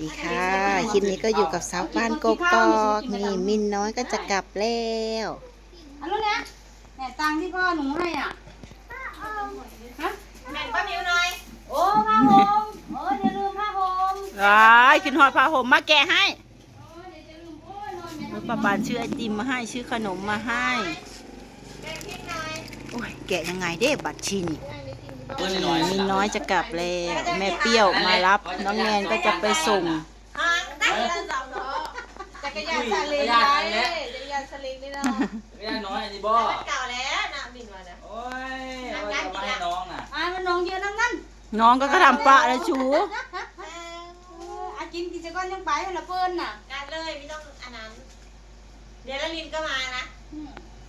ดีค่ะคลิปนี้ก็อยู่กับสาวบ้านกกอกนี่มินน้อยก็จะกลับแล้วอันนู้นนะแหนตังค์ที่พ่อหนูให้อะฮะแบ่งป้ามิวหน่อยโอ้ผ้าห่มโอ้อย่าลืมผ้าห่มว้ายขึ้นหอดผ้าห่มมาแกะให้โอ้เดี๋ยวจะลืมโอ้ยนอนอย่าแล้วป้าปานชื่อไอติมมาให้ชื่อขนมมาให้แบ่งพริกหน่อยโอ้ยแกะยังไงเด้บัตรชินเปิ้ลหน่อย มินน้อยจะกลับแล้วแม่เปรี้ยวมารับ น้องแนนก็จะไปส่งหางได้แล้วสองล้อจักรยานซาเล้งได้จักรยานซาเล้งนี่เนาะไม่ได้น้อยอันนี้บ่มันเก่าแล้วนะบินมานะโอ้ยเอาไว้จะมาให้น้องน่ะอ่านมันน้องเยอะนั่งนั่นน้องก็ก็ทำปะแล้วชูอากินกินจะก้อนยังไปให้ละเปิ้ลน่ะงานเลยไม่ต้องอันนั้น เดี๋ยวละลินก็มานะ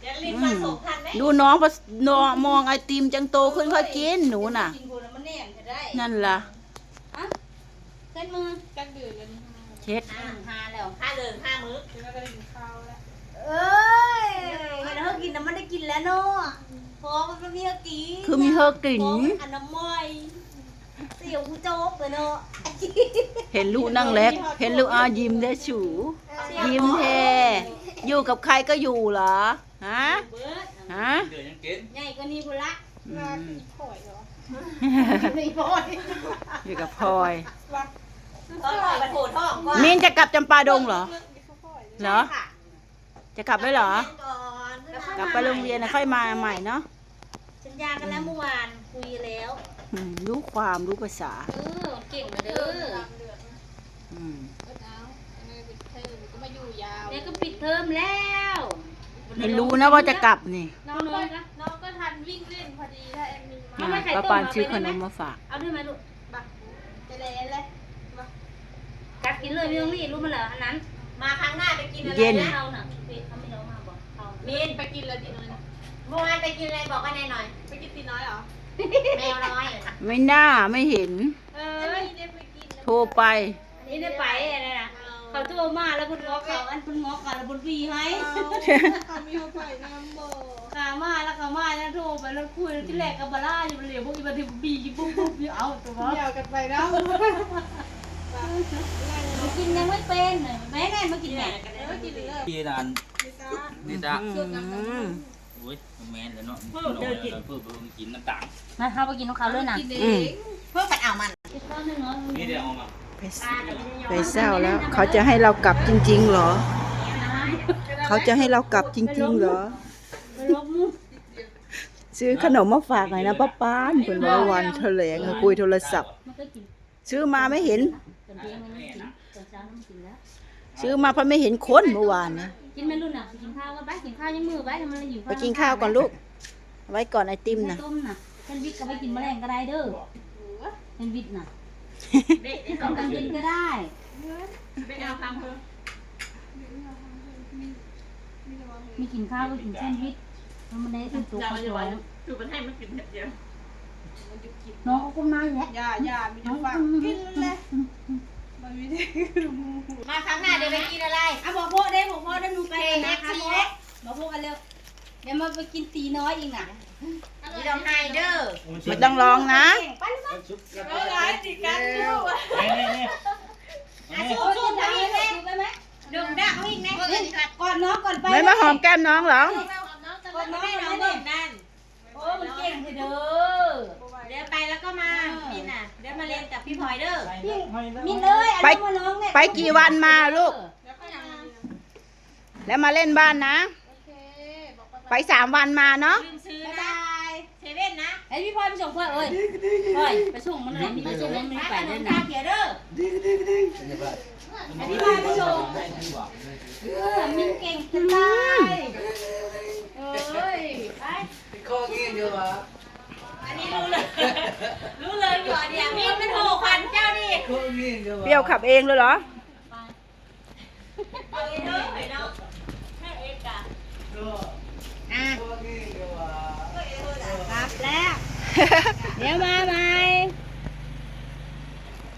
เดี๋ยวละลินมาส่งทันไหมดูน้องพอน้องมองไอติมจังโตขึ้นค่อยกินหนูน่ะ กินคนมันแน่นจะได้นั่นล่ะอะเส้นมือเช็ดอ่าหาแล้วห้าเดินห้ามื้อเอ้ยเห็นเขากินน้ำมันได้กินแล้วเนาะพอมันไม่มีเขากินคือมีเฮอกลิ่น พอมันอันน้ำม้อยเสียวกูโจ๊กเลยเนาะเห็นลูกนั่งเล็กเห็นลูกอายิ้มได้ฉูยิ้มแท้ อยู่กับใครก็อยู่เหรอ ฮะ เบิดฮะ เดี๋ยวยังกินใหญ่กว่านี้พุ่นละอืมไม่พอดอยู่กับพลอยต้องปล่อยไปโผล่ท้องก่อนมินจะกลับจำปาดงเหรอ เหรอค่ะจะกลับได้เหรอก่อนแล้วค่อยกลับไปโรงเรียนนะค่อยมาใหม่เนาะสัญญากันแล้วเมื่อวานคุยแล้วอืมรู้ความรู้ภาษา เออเก่งมาเด้อ อืม เนี่ยก็ปิดเทอมแล้วไม่รู้นะว่าจะกลับนี่น้องน้อยนะน้องก็ทันวิ่งเล่นพอดีถ้าแอดมินมาเอาไม่ไข่ต้ป้ามปานเอาไปซื้อขได้นไหมมมาฝาก เอาด้วยไหมลูกจะเล่นเลยกัดกินเลยไม่ต้องรีบรู้มันเหรออันนั้น มาครั้งหน้าไปกินอะไรเย็น นะเอาน่ะเด็กเขาไม่เอามาบอกเอามินไปกินแล้วดีเลยนะเมื่อวานไปกินอะไรบอกกันแน่หน่อยไปกินตีน้อยเหรอแมวน้อยไม่น่าไม่เห็น เออันอนี้ได้ไปกินนะโทรไปนี่ได้ไปอะไรนะ เขาโทรมาแล้วคุณงอเขาอันคุณงอเขาแล้วคุณวีให้เขามีเขาไปน้ำโบขามาแล้วขามาแล้วโทรไปแล้วคุยที่แรกกับบาร่าอยู่เหลียวพวกอีบันทีบีปุ๊บปุ๊บอยู่เอาตัวเดี่ยวกันไปเนาะมากินยังไม่เป็นแม่ไงมากินแม่เออกินเลยพี่นานนี่จ้าอืมโอ้ยแมนแล้วเนาะน้องเดี๋ยวเพิ่มเพิ่มกินน้ำต่างมาเขาไปกินของเขาเลยนะกินเออืมงเพื่อไปเอามันอีกข้าวนึงเนาะนี่เดี๋ยวเอามา ไปไปเศร้าแล้ว เขาจะให้เรากลับจริง ๆ เหรอ เขาจะให้เรากลับจริง ๆ เหรอไปลบมุกซื้อขนมมาฝากหน่อยนะป้าป้านเป็นว่าวันแถลงคุยโทรศัพท์มันก็กินซื้อมาไม่เห็นตอนเที่ยงมันไม่กินตอนเช้ามันกินแล้วซื้อมาเพราะไม่เห็นคนเมื่อวานนะกินไม่รุ่นอะไปกินข้าวกันไปกินข้าวยังมือไปทำอะไรอยู่ไปกินข้าวก่อนลูก ไว้ก่อนไอติมนะนะต้มน่ะเส้นวิทก็ไปกินแมลงก็ได้เด้อเส้นวิทน่ะ กำลังกินก็ได้ไปเอาทำเพิ่มไม่กินข้าวก็กินเส้นวิทแล้วมันได้เป็นตัวเขาสวยคือมันให้มันกินเดียวน้องเขาก้มหน้าอยู่แล้วอย่าอย่ามีน้ำฟังกินเลยมันไม่ได้มาครั้งหน้าเดี๋ยวไปกินอะไรอะบอกพ่อได้บอกพ่อได้หนูไปนะคะพ่อบอกพ่อกันเร็วเดี๋ยวมาไปกินตีน้อยอีกน่ะ นี่ต้องให้เด้อไม่ต้องร้องนะไปเลยก็ร้ายติดกันอยู่อะนี่นี่อะโอ้สู้ยๆไปไปไหมอีกไหมไปไหมดึงดักวิ่งไหมก่อนน้องก่อนไปไม่มาหอมแก้มน้องเหรอก่อนน้องให้ก่อนน้องไปเบิ่เด็งนั่นโอ้มันเก่งเลยเด้อเดี๋ยวไปแล้วก็มามินน่ะเดี๋ยวมาเรียนกับพี่พลอยเด้อมินเอ้ยไปอันนี้มาน้องเนี่ยไปกี่วันมาลูก แล้วก็ยังแล้วมาเล่นบ้านนะโอเคบอกไปไปสามวันมาเนาะลืมซื้อบ๊ายนะ อ้พี่พลอยไปส่งพ่อเอ้ยพ่อยไปส่งมันหน่อยพี่ไม่ส่งมันไม่ไปเลยนะเดี๋ยวเด้อไอ้พี่พลอยไปส่งเออมินเก่งจะตายเอ้ยไปอันนี้รู้เลยรู้เลยอยู่อันเดียวมินมันโหควันเจ้านี่เปรี้ยวขับเองเลยเหรอเอาเองเด้อไปเนาะให้เองกะอะครับแล้ว เดี๋ยวมาใหม่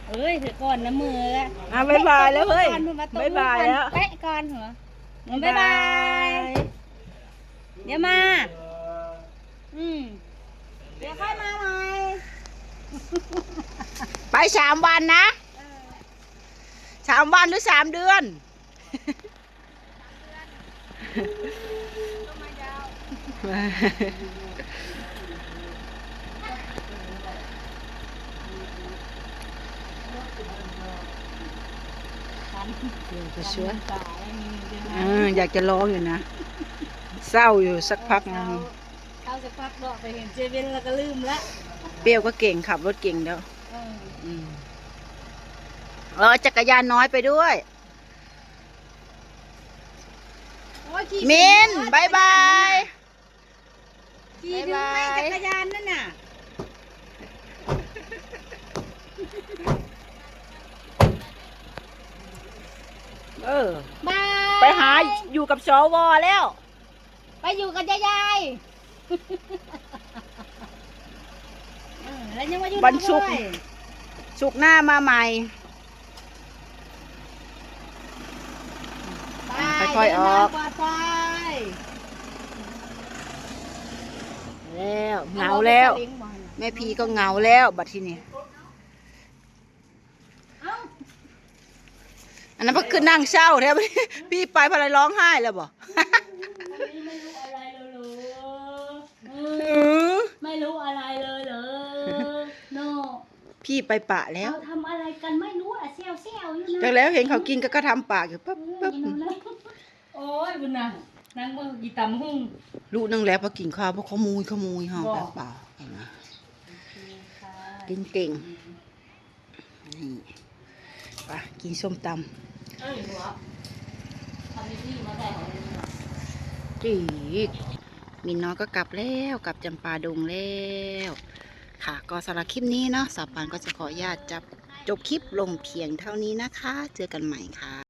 เอ้ยถือก่อนนะมือละอะบ๊ายบายแล้วเฮ้ยก่อนมาตบบ๊ายบายแล้วเป๊ะก่อนเหรอบ๊ายบาย เดี๋ยวมา อืมเดี๋ยวค่อยมาใหม่ ไปสามวันนะสามวันหรือสามเดือน จะช่วยเอออยากจะร้องอยู่นะ เศร้าอยู่สักพักนึงเข้าสักพักเนาะไปเห็นเจเวนแล้วก็ลืมละเปรี้ยวก็เก่งขับรถเก่งแล้วเอออืมเออจักรยานน้อยไปด้วยโอ้ยขี่มินบายบายขี่ถึงไหมจักรยานนั่นน่ะ เออ บายไปหาอยู่กับสวแล้ว ไปอยู่กับยายายเออแล้วยังมาอยู่วันศุกร์ ด้วยสุกร์หน้ามาใหม่ไปค่อยๆออก เดินทางปลอดภัยแล้วเหงาแล้วอรถไปสลิงมาน่ะแม่พีก็เหงาแล้ว บัดทีนี้ เอ้า อันนั้นก็คือนั่งเศร้าแท้พี่ไปพอไรร้องไห้แล้วบ่ไม่รู้อะไรเลยเหรอเอเอออไม่รู้อะไรเลยเหรอโนพี่ไปปะแล้วเขาทำอะไรกันไม่รู้อะเซลเซลอยู่นะจากแล้วเห็นเขากินก็ก็ทำปากอยู่ปั๊บปั๊บอืมอีโน่นะโอ้ยบุญนะนั่งมือกีตำหุ่งลูกนั่งแล้วพอกินข้าวเพราะขโมยขโมยห้องบอกเปล่าเห็นไหมกินเก่งนี่ไปกินส้มต เอ้ยหัวทำที่มาใส่ของเลยนะจีกมินน้อยก็กลับแล้วกลับจำปาดงแล้ว ค่ะก็สำหรับคลิปนี้เนาะสาวปานก็จะขออนุญาตจับจบคลิปลงเพียงเท่านี้นะคะ เจอกันใหม่ค่ะ